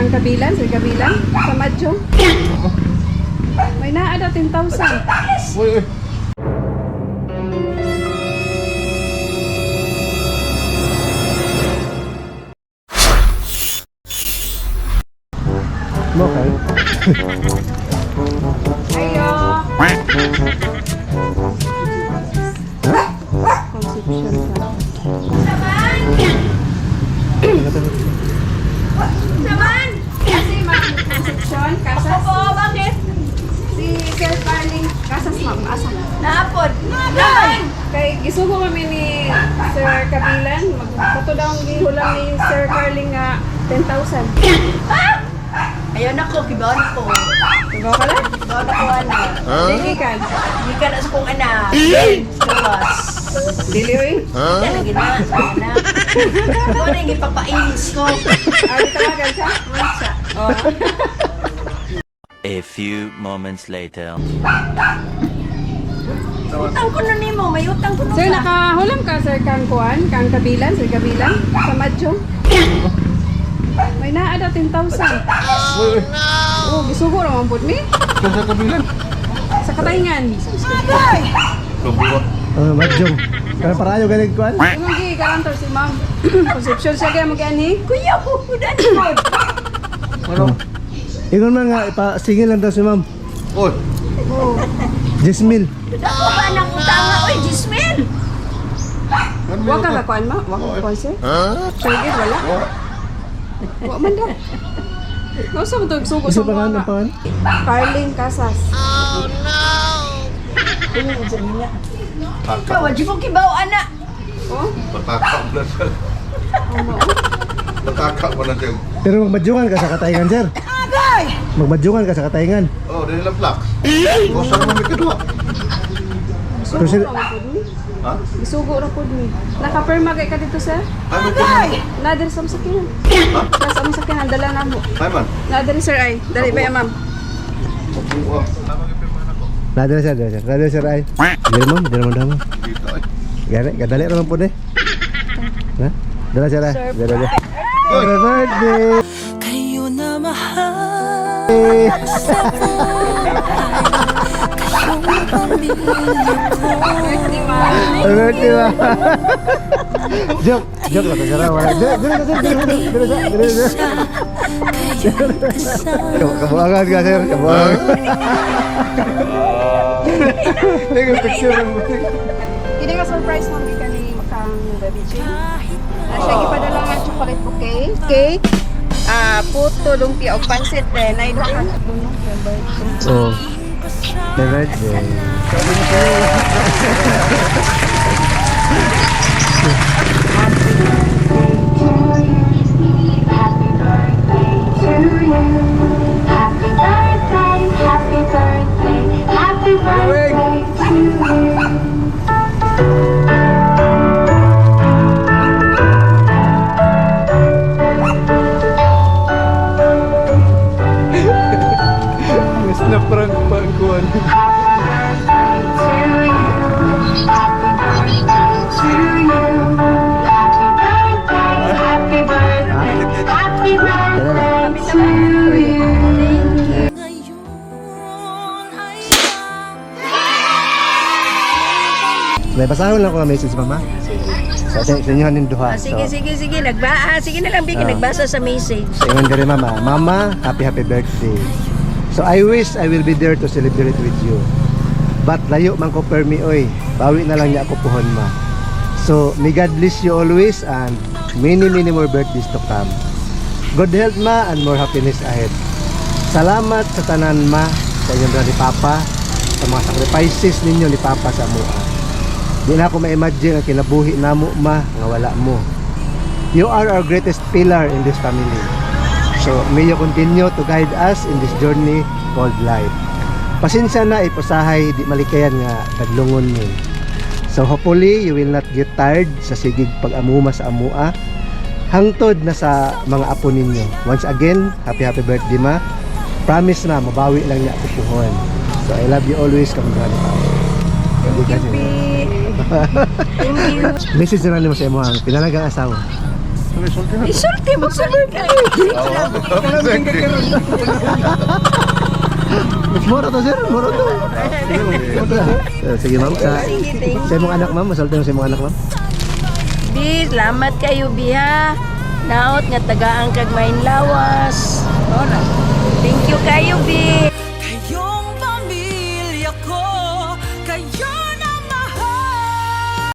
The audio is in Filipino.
kang kabilan, sa kabilan, sa Madjong. May naada 10,000. Uy, uy. Okay. Ayo. Kay gisugo kami ni Sir Kabilan, magkato daw ang gihulang ni Sir Carling nga 10,000. Ayun ako, kibaon ko. Diba ka lang? Kibaon ako, ana. Dili ka. Hindi ka na sa kong anak. Gawas. Dili oy. Hindi na gina. Anak. Ako na yung ipapainis ko. Ah, di tawagan siya? Mansa. Oh. A few moments later. Utang ko na nimo. May utang ko na Sir, nakahulam ka sir kang kuan, kang kabilan, sir kabilan, sa Madjong. May naada 10,000. Uy, uy. Oh, gisugo naman po mi. Saan sa kabilan? Sa katayngan. Agay! Kabuwa. Uh, Madjong. Kaya parayo galing kuan. Imong gi karantor si ma'am. Conception siya kaya mag-ani. Kuya ko, kudan ko. Ano? Ingon man nga ipasingil lang daw si ma'am. Uy. Oh. Jismil. Ako ba ng utanga? Uy, Jismil! Ano Wa ka ba kuan ma? Wa ka kuan sir? Gid wala. Wa man daw. Nausa mo to sugo Isa sa pa nga mga. ang pangan? Carling Casas. Ikaw, wadi ko kibaw, anak. Oh, Pataka mo na siya. ano? Pataka mo na siya. Pero magmadjungan ka sa katayngan, sir. Agay! Magmadjungan ka sa katayngan. Oh, dahil lang plak. O, saan mo may kedua? Sugo sir- ra po ni. Ha? Gisugo ra po ni. Naka-perma kay ka dito sir? Ay, may Agay! kedua. Nadir sa masakinan. Ha? Nasa masakinan, dala na mo. Ay, man. Nadir sir ay. Dali ba ma'am? Kabuwa. Tama ka pirma na ko. Nada na sir, nada sir. Nada sir ay. Dili mo, dili mo damo. Dito ay. Gani, kadali ra man po eh. Ha? Dala sir ay. Sir, Dala dala. Happy birthday! Sir. Wala. Dili dili ka, sir, dili dili dili sir, dili dili. Kayong kasama Kabu- Kabuangan ka sir, kabuangan. Tingnan picture ng butik. Hindi ka surprise ma'am di ka ni Makang Baby Jane. Ah, siya ipadala nga chocolate bouquet. Cake. Ah, puto, lumpia o pansit eh. Nay do ka. Oh. Happy birthday. Happy to you. Ngayon ay May basahon lang ko ang message mama. Sa sa sa inyo hanin duha. Ah, sige, So, sige, sige. Nagba ah, sige na lang, Biki. Ah. Nagbasa sa message. Sa ingon diri mama, mama, happy happy birthday. So I wish I will be there to celebrate with you. But layo man ko permi oy. Bawi na lang niya ako puhon ma. So may God bless you always and many many more birthdays to come. Good health ma and more happiness ahead. Salamat sa tanan ma sa inyong ni Papa sa mga sacrifices ninyo ni Papa sa mua. Di na ako ma-imagine ang kinabuhi namo ma nga wala mo. You are our greatest pillar in this family. So, may you continue to guide us in this journey called life. Pasensya na ipasahay di malikayan nga taglungon mo. So hopefully you will not get tired sa sigig pag-amuma sa amua. Hangtod na sa mga apo ninyo. Once again, happy happy birthday ma. Promise na mabawi lang niya ako. So I love you always kamagana pa. Thank you. Thank you. Message na lang mo sa imo ang pinalagang asawa. Isulti mo sa birthday. Moro to sir, moro to. Sige ma'am, sa, sa imong anak ma'am, masulti mo sa imong anak ma'am. Bi, salamat kayo, Biha. Naot nga tagaan kag main lawas. Thank you kayo, Bi.